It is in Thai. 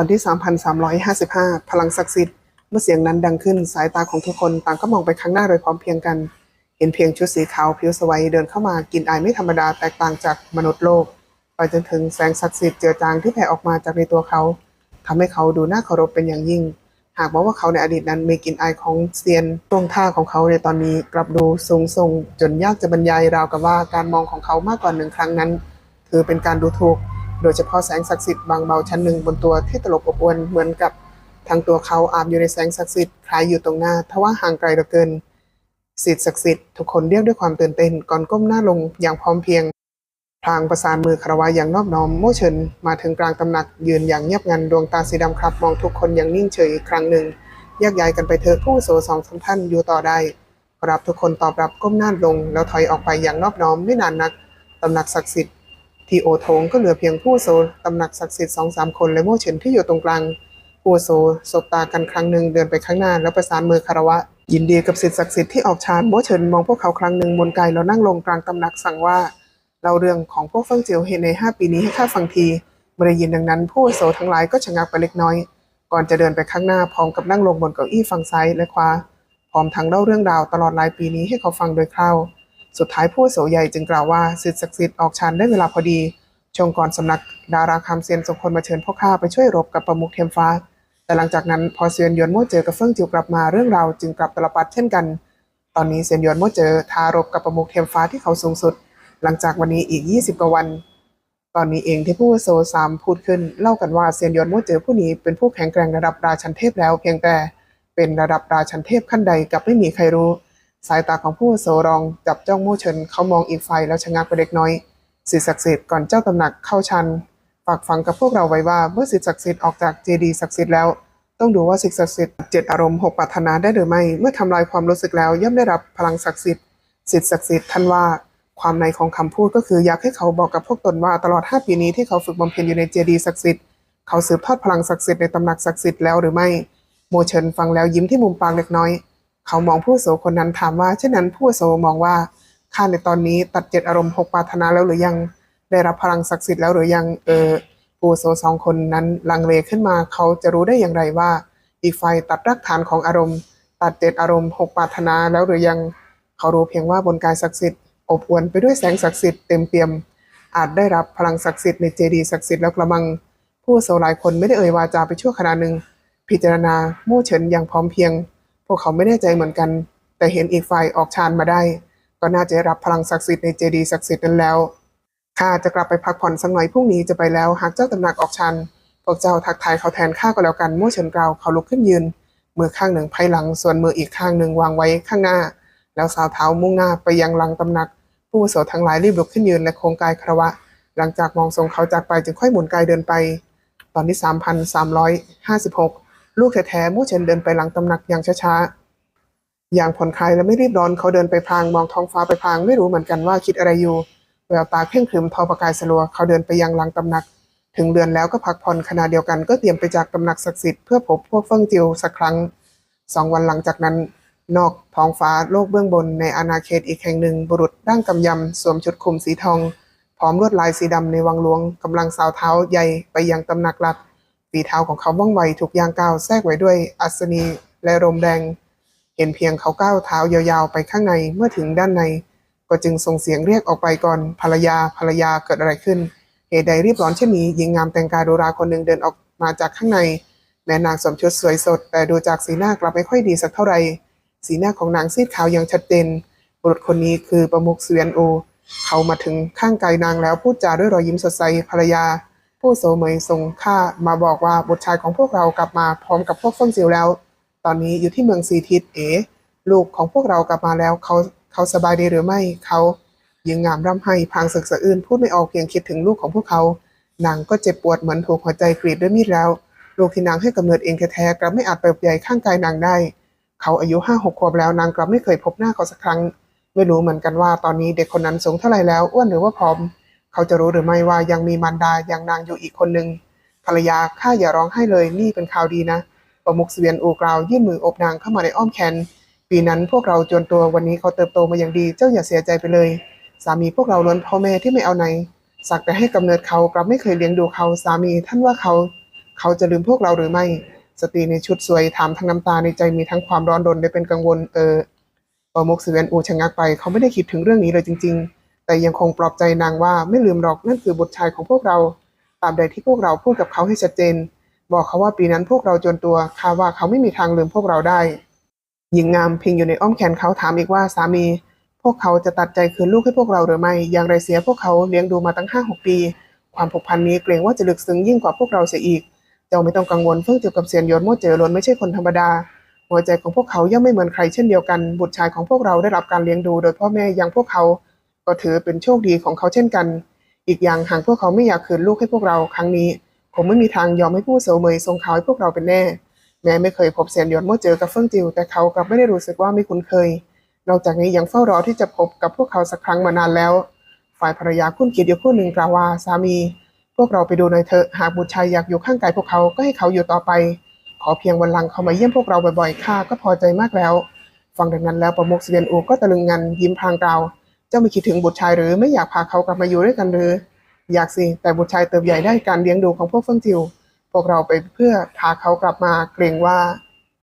ตอนที่ 3,355 พลังศักดิ์สิทธิ์ เมื่อเสียงนั้นดังขึ้นสายตาของทุกคนต่างก็มองไปข้างหน้าโดยพร้อมเพียงกัน เห็นเพียงชุดสีขาวผิวสวัยเดินเข้ามากินอายไม่ธรรมดาแตกต่างจากมนุษย์โลก ไปจนถึงแสงศักดิ์สิทธิ์เจือจางที่แผ่ออกมาจากในตัวเขาทำให้เขาดูน่าเคารพเป็นอย่างยิ่ง หากบอกว่าเขาในอดีตนั้นมีกลิ่นอายของเซียนตรงท่าของเขาในตอนนี้กลับดูสูงส่งจนยากจะบรรยายราวกับว่าการมองของเขามากกว่าหนึ่งครั้งนั้น ถือเป็นการดูถูก โดยเฉพาะแสงศักดิ์สิทธิ์บางเบาชั้นหนึ่งบนตัวที่ตลบอบอวนเหมือนกับทั้งตัวเขาอาบอยู่ในแสงศักดิ์สิทธิ์คล้ายอยู่ตรงหน้าทว่าห่างไกลเหลือเกินสิทธิ์ศักดิ์สิทธิ์ทุกคนเรียกด้วยความตื่นเต้นก่อนก้มหน้าลงอย่างพร้อมเพรียงพลางประสานมือคารวะอย่างนอบน้อมโม่เฉินมาถึงกลางตำหนักยืนอย่างเงียบงันดวงตาสีดำครับมองทุกคนอย่างนิ่งเฉยอีกครั้งหนึ่งแยกย้ายกันไปเถอะผู้โสสองสามท่านอยู่ต่อได้ครับทุกคนตอบรับก้มหน้าลงแล้วถอยออกไปอย่างนอบน้อมไม่นานนักตำหนักศักดิ์สิทธิ์ ที่โอโถงก็เหลือเพียงผู้โสตำหนักศักดิ์สิทธิ์สองสามคนและโม่เฉินที่อยู่ตรงกลางผู้โสสบตากันครั้งหนึ่งเดินไปข้างหน้าแล้วประสานมือคารวะ ยินดีกับสิทธิศักดิ์สิทธิ์ที่ออกฌานโม่เฉินมองพวกเขาครั้งหนึ่งบนกายแล้วนั่งลงกลางตำหนักสั่งว่าเราเรื่องของพวกเฟิงเจียวเห็นในห้าปีนี้ให้ข้าฟังทีเมื่อได้ยินดังนั้น ผู้โสทั้งหลายก็ชะงักไปเล็กน้อย ก่อนจะเดินไปข้างหน้าพร้อมกับนั่งลงบนเก้าอี้ฝั่งซ้ายและขวาพร้อมทั้งเล่าเรื่องราวตลอดหลายปีนี้ให้เขาฟังโดยคร่าว สุดท้ายผู้โสใหญ่จึงกล่าวว่าสิทธิศักดิ์สิทธิ์ออกฌานได้เวลาพอดี ชงก่อนสำนักดาราคำเซียนส่งคนมาเชิญพวกข้าไปช่วยรบกับประมุขเทียมฟ้า แต่หลังจากนั้นพอเซียนยวนโม่เจอกับเฟิงจิวกลับมาเรื่องราวจึงกลับตลปัดเช่นกัน ตอนนี้เซียนยวนโม่เจอทารบกับประมุขเทียมฟ้าที่เขาสูงสุด หลังจากวันนี้อีก 20กว่าวัน ตอนนี้เองที่ผู้โสสามพูดขึ้นเล่ากันว่าเซียนยวนโม่เจอผู้นี้เป็นผู้แข็งแกร่งระดับราชันเทพแล้วเพียงแต่เป็นระดับราชันเทพขั้นใดกับไม่มีใครรู้ สายตาของผู้โสรองจับจ้องโม่เฉินเขามองอีกฝ่ายแล้วชะงักไปเล็กน้อยสิทธิศักดิ์สิทธิ์ก่อนเจ้าตำหนักเข้าชันฝากฝังกับพวกเราไว้ว่าเมื่อสิทธิศักดิ์สิทธิ์ออกจากเจดีศักดิ์สิทธิ์แล้ว ต้องดูว่าสิ่งศักดิ์สิทธิ์เจ็ดอารมณ์หกปรารถนาได้หรือไม่เมื่อทำลายความรู้สึกแล้วย่อมได้รับพลังศักดิ์สิทธิ์สิทธิศักดิ์สิทธิ์ท่านว่าความในของคำพูดก็คืออยากให้เขาบอกกับพวกตนว่าตลอด 5 ปีนี้ที่เขาฝึกบำเพ็ญอยู่ในเจดีศักดิ์สิทธิ์เขาสืบทอดพลังศักดิ์สิทธิ์ในตำหนักศักดิ์สิทธิ์แล้วหรือไม่โมเฉินฟังแล้วยิ้มที่มุมปากเล็กน้อย เขามองผู้โสคนนั้นถามว่าเช่นนั้นผู้โสมองว่าข้าในตอนนี้ตัดเจ็ดอารมณ์หกปารถนาแล้วหรือยังได้รับพลังศักดิ์สิทธิ์แล้วหรือยังเออผู้โสสองคนนั้นลังเลขึ้นมาเขาจะรู้ได้อย่างไรว่า อีกฝ่ายตัดรากฐานของอารมณ์ ตัดเจ็ดอารมณ์หกปารถนาแล้วหรือยัง เขารู้เพียงว่าบนกายศักดิ์สิทธิ์อบอวลไปด้วยแสงศักดิ์สิทธิ์เต็มเปี่ยม อาจได้รับพลังศักดิ์สิทธิ์ในเจดีย์ศักดิ์สิทธิ์แล้วกระมัง ผู้โสหลายคนไม่ได้เอ่ยวาจาไปชั่วขณะหนึ่งพิจารณามู่เฉินอย่างพร้อมเพียง พวกเขาไม่แน่ใจเหมือนกัน แต่เห็นอีกฝ่ายออกฌานมาได้ ก็น่าจะรับพลังศักดิ์สิทธิ์ในเจดีศักดิ์สิทธิ์นั้นแล้วข้าจะกลับไปพักผ่อนสักหน่อยพรุ่งนี้จะไปแล้วหากเจ้าตำหนักออกชันพวกเจ้าทักทายเขาแทนข้าก็แล้วกันมู่เฉินกล่าวเขาลุกขึ้นยืนมือข้างหนึ่งไพ่หลังส่วนมืออีกข้างหนึ่งวางไว้ข้างหน้า แล้วสาวเท้ามุ่งหน้าไปยังหลังตำหนัก ผู้อาวุโสทั้งหลายรีบลุกขึ้นยืนและโค้งกายครวะ หลังจากมองทรงเขาจากไปจึงค่อยหมุนกายเดินไป ตอนที่3,356 ลูกแท้ๆมู่เฉินเดินไปหลังตำหนักอย่างช้าๆ อย่างผ่อนคลายและไม่รีบร้อนเขาเดินไปพลางมองท้องฟ้าไปพลางไม่รู้เหมือนกันว่าคิดอะไรอยู่แววตาเพ่งขรึมทอประกายสลัวเขาเดินไปยังหลังตำหนัก ถึงเดือนแล้วก็พักผ่อนขณะเดียวกันก็เตรียมไปจากตำหนักศักดิ์สิทธิ์เพื่อพบพวกเฟิงจิวสักครั้งสองวันหลังจากนั้น นอกท้องฟ้าโลกเบื้องบนในอาณาเขตอีกแห่งหนึ่ง บุรุษร่างกำยำสวมชุดคลุมสีทอง พร้อมลวดลายสีดำในวังหลวงกำลังสาวเท้าใหญ่ไปยังตำหนักหลัก ฝีเท้าของเขาว่องไวถูกยางกาวแทรกไว้ด้วยอัศนีและลมแดงเห็นเพียงเขาก้าวเท้ายาวๆ ไปข้างในเมื่อถึงด้านใน ก็จึงส่งเสียงเรียกออกไปก่อนภรรยาภรรยาเกิดอะไรขึ้น เหตุใดรีบร้อนเช่นนี้หญิงงามแต่งกายดูราคนหนึ่งเดินออกมาจากข้างใน แม้นางสวมชุดสวยสด แต่ดูจากสีหน้ากลับไม่ค่อยดีสักเท่าไหร่สีหน้าของนางซีดขาวอย่างชัดเจนบุรุษคนนี้คือประมุขเสวียนโอ เขามาถึงข้างกายนางแล้วพูดจาด้วยรอยยิ้มสดใสภรรยา ผู้โสมยส่งข้ามาบอกว่าบุตรชายของพวกเรากลับมาพร้อมกับพวกฟงจิวแล้ว ตอนนี้อยู่ที่เมืองซีทิศเอ๋ลูกของพวกเรากลับมาแล้วเขาเขาสบายดีหรือไม่เขายิงงามร่ำไห้พางสึกสะอื้นพูดไม่ออกเพียงคิดถึงลูกของพวกเขานางก็เจ็บปวดเหมือนถูกหัวใจกรีดด้วยมีดแล้ว ลูกที่นางให้กำเนิดเองแท้ๆกลับไม่อาจเติบใหญ่ข้างกายนางได้ เขาอายุห้าหกขวบแล้วนางกลับไม่เคยพบหน้าเขาสักครั้ง ไม่รู้เหมือนกันว่าตอนนี้เด็กคนนั้นสูงเท่าไหร่แล้วอ้วนหรือว่าผอม เขาจะรู้หรือไม่ว่ายังมีมารดาอย่างนางอยู่อีกคนหนึ่งภรรยาข้าอย่าร้องไห้เลยนี่เป็นข่าวดีนะประมุกเสวียนอูกราวยื่นมืออบนางเข้ามาในอ้อมแขนปีนั้นพวกเราจนตัววันนี้เขาเติบโตมาอย่างดี เจ้าอย่าเสียใจไปเลย สามีพวกเราล้วนพ่อแม่ที่ไม่เอาไหนสักแต่ให้กำเนิดเขากลับไม่เคยเลี้ยงดูเขาสามีท่านว่าเขา เขาจะลืมพวกเราหรือไม่ สตรีในชุดสวยถามทั้งน้ำตาในใจมีทั้งความร้อนรนและเป็นกังวลเออปอมกเสวียนอูชะงักไป เขาไม่ได้คิดถึงเรื่องนี้เลยจริง ๆ แต่ยังคงปลอบใจนางว่าไม่ลืมหรอกนั่นคือบุตรชายของพวกเราตราบใดที่พวกเราพูดกับเขาให้ชัดเจน บอกเขาว่าปีนั้นพวกเราจนตัวข้าว่าเขาไม่มีทางลืมพวกเราได้ หญิงงามพิงอยู่ในอ้อมแขนเขาถามอีกว่าสามี พวกเขาจะตัดใจคืนลูกให้พวกเราหรือไม่ อย่างไรเสียพวกเขาเลี้ยงดูมาตั้งห้าหกปี ความผูกพันนี้เกรงว่าจะลึกซึ้งยิ่งกว่าพวกเราเสียอีก เจ้าไม่ต้องกังวลเฟื่องเจียวกับเซียนยนโม่เจอล้นไม่ใช่คนธรรมดา หัวใจของพวกเขาย่อมไม่เหมือนใครเช่นเดียวกัน บุตรชายของพวกเราได้รับการเลี้ยงดู โดยพ่อแม่ยังพวกเขา ก็ถือเป็นโชคดีของเขาเช่นกัน อีกอย่างหากพวกเขาไม่อยากคืนลูกให้พวกเราครั้งนี้คงไม่มีทางยอมให้ผู้เสวยเมยทรงเขาให้พวกเราเป็นแน่ แม้ไม่เคยพบเซียนยนโม่เจอกับเฟื่งจิวแต่เขากลับไม่ได้รู้สึกว่าไม่คุ้นเคย นอกจากนี้ยังเฝ้ารอที่จะพบกับพวกเขาสักครั้งมานานแล้ว ฝ่ายภรรยาคุณคิดอยู่คู่หนึ่งกล่าวว่าสามี พวกเราไปดูหน่อยเถอะหากบุตรชายอยากอยู่ข้างกายพวกเขาก็ให้เขาอยู่ต่อไป ขอเพียงวันหลังเขามาเยี่ยมพวกเราบ่อยๆข้าก็พอใจมากแล้ว ฟังดังนั้นแล้วประมุขเสวียนอูก็ตะลึงงันยิ้มพลางกล่าว เจ้าไม่คิดถึงบุตรชายหรือไม่อยากพาเขากลับมาอยู่ด้วยกันหรือ อยากสิ แต่บุตรชายเติบใหญ่ได้การเลี้ยงดูของพวกเฟิงจิว พวกเราไปเพื่อพาเขากลับมาเกรงว่า